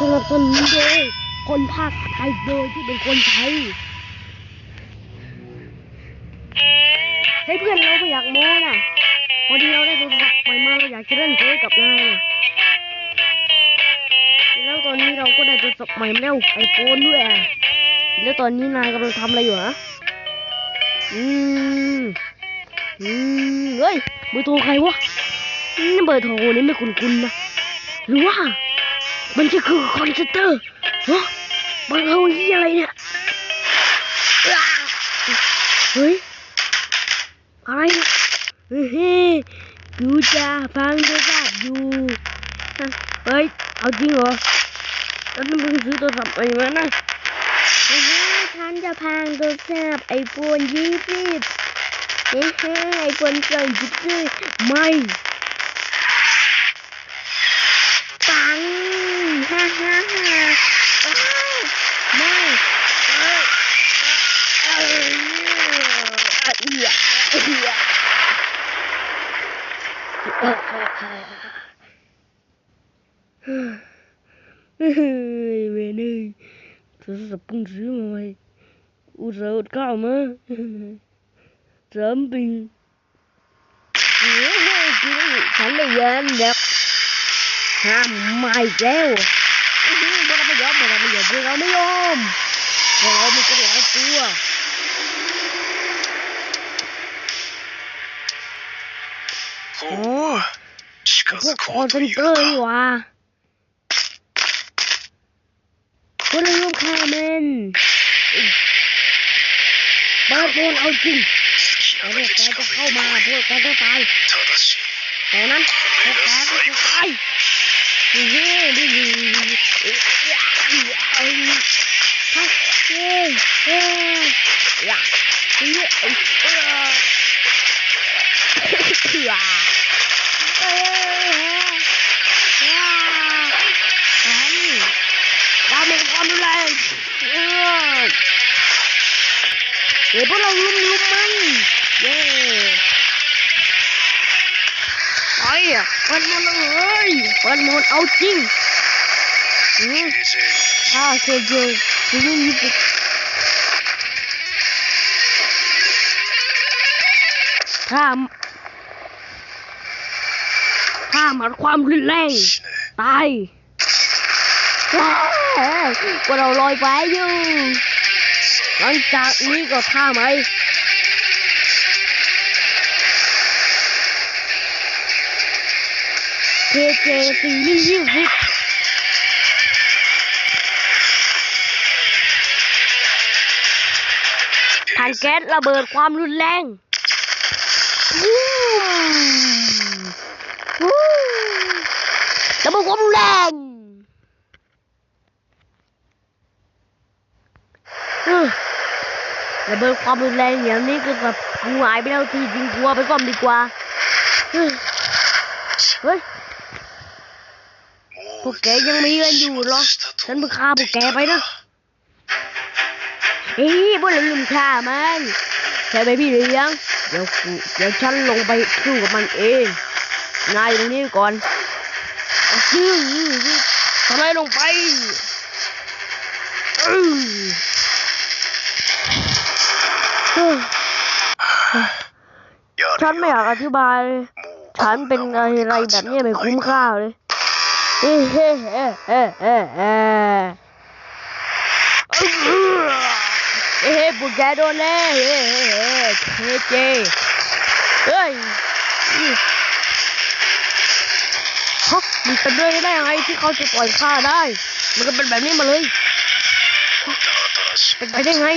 สนับสนุนโดยคนภาคไทยโดยที่เป็นคนไทยเฮ้เพื่อนเราไม่อยากโม้น่ะพอดีเราได้โทรศัพท์ใหม่มาเราอยากจะเล่นเกมกับนายแล้วตอนนี้เราก็ได้โทรศัพท์ใหม่แล้วไอโฟนด้วยแล้วตอนนี้นายกำลังทำอะไรอยู่ฮะอืมอืมเฮ้ยเบอร์โทรใครวะนี่เบอร์โทรนี่ไม่คุ้นๆนะหรือว่า มันจะคือคอนเซนเตอร์ฮะบางเอาที่อะไรเนี่ยเฮ้ย อะไรเฮ้ยกูจะฟังโทรศัพท์อยู่เฮ้ย เอาจริงเหรอแล้วนั่นมึงซื้อโทรศัพท์ไปมานะเฮ้ยฉันจะพังโทรศัพท์ไอโฟนยี่สิบเฮ้ยไอโฟนเกินจุดเลยไม่ ปังฮ่าฮ่าฮ่าอ้าวไม่เอ้ยเอ้ยเอ้ยเอ้ยเอ้ย เฮ้ยเวยนี่โทรศัพท์เพิ่งซื้อมาใหม่อุตส่าห์อดข้าวมาสามปีโอ้ พวกคอนเซนเตอร์นี่วะคนลูกค้ามันบาสโดนเอาจริงเอาพวกแกจะเข้ามาพวกแกต้องตายตอนนั้นพวกแกต้องตายเฮ้ยดิดิเฮ้ยเฮ้ยเฮ้ยเฮ้ยเฮ้ย เดี๋ยวพวกเราลุมลุมมันเย้ไปอะเปิดมันเลยเปิดมันเอาจริงอืมถ้าเคยเจอซีรีส์ญี่ปุ่นถ้าถ้ามันความรุนแรงตายว้าวว่าเราลอยไปอยู่ หลังจากนี้ก็ท่าไหมเคเจซีรีส์ยี่สิบถังแก๊สระเบิดความรุนแรงระเบิดความรุนแรงเออ ระเบิดความรุนแรงอย่างนี้ก็แบบพังหายไปแล้วทีจริงกลัวไปซ่อมดีกว่าเฮ้ยพวกแกยังมีกันอยู่เหรอฉันเพิ่งฆ่าพวกแกไปนะเฮ้ยพวกเราลืมฆ่ามันใช่ไหมพี่เลี้ยงเดี๋ยวกูเดี๋ยวฉันลงไปสู้กับมันเองนายตรงนี้ก่อนอื้อทำไมลงไปอื้อเฮ้ยや ฉันไม่อยากอธิบาย ฉันเป็นอะไรแบบนี้ไม่คุ้มค่าเลยเฮ้เฮ้เฮ้เฮ้เฮ้เฮ้บุกแกโดนแฮ้วเฮ้เฮ้เฮ้เจเฮ้ยฮะมันเป็นเรื่ได้ยังไงที่เขาจะปล่อยข้าได้ มันก็เป็นแบบนี้มาเลย เป็นไปได้ไง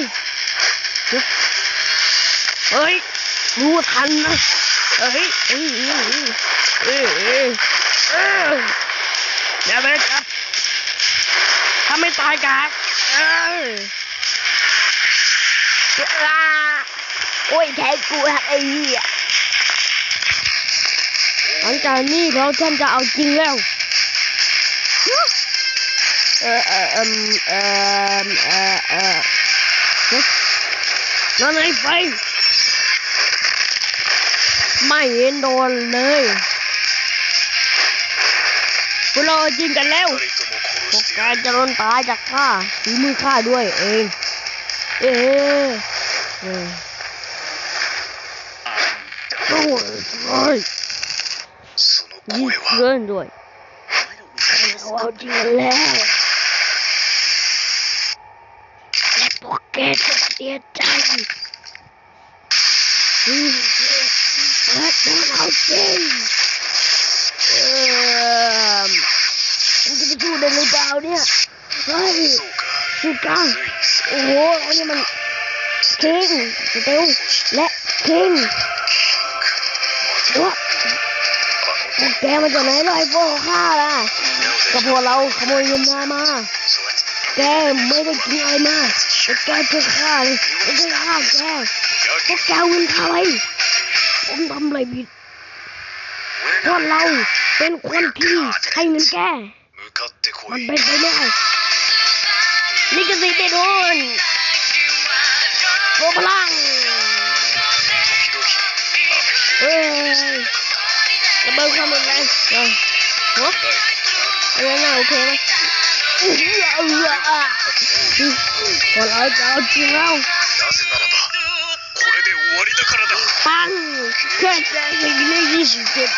เฮ้ย รู้ทันนะเฮ้ยเฮ้ยเฮ้ยเฮ้ยเฮ้ยเฮ้ยอย่าไปจับถ้าไม่ตายกากเอ้ยอ้าโอ้ยแทงกูทำไอ้เหี้ยหลังจากนี้เราฉันจะเอาจริงแล้วเออเออเอมเออเออเออเฮ้ยนั่นไงไฟ ไม่เห็นโดนเลยพวกเราจริงกันแล้วพวกการจะรนตายจากข้าฝีมือข้าด้วยเอง เออเออโอ้ยยิ่งเกินด้วยเอาจริงแล้วและพวกแกจะเสียใจ เออมันจะไปสู้ได้หรือเปล่าเนี่ยเฮ้ยสุดกลางโอ้โหอันนี้มันคิงสเตลและคิงว้าแกมาจากไหนลอยพวกข้าล่ะกระพวเราขโมยเงินมามา แกไม่ได้กินอะไรมาแต่แกจะฆ่าเลยจะฆ่าแกพวกแกเงินใคร ทำอะไรผิดคนเราเป็นคนที่ให้เงินแกมันเป็นไปได้นี่ก็สิได้โดนโบพลังเอ้ยจะเบิกความรุนแรงเหรอฮะอะไรนะโอเคไหมคนเราจะเอาจริงแล้ว 終わりだからだ ปังแค่ใจสิ่งนี้ยี่สิบเจ็ด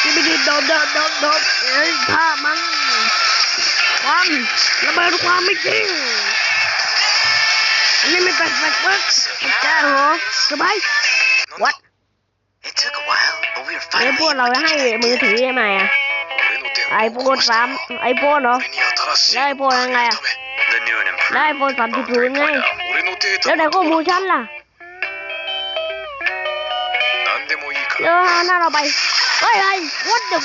ที่ไม่ได้โดนโดนโดนโดนเอ้ยถ้ามันความระเบิดความไม่จริงอันนี้ไม่แปลกแปลกเวิร์กแกเหรอสบาย What? It took a while, but we were ไอ้พวกเราให้มือถือยังไงอะ 俺の電 ไอ 話 โฟ を น 壊し สาม た ไอโฟนเหรอ 俺に新しいแล้วไอโฟนยังไงอะ The new and แล้วไอโฟนสามสิบศูนย์ไง 俺のデータ แล้วไหนข้อมูลฉันล่ะ เดี๋ยวหน้าเราไปเฮ้ยเฮ้ย what the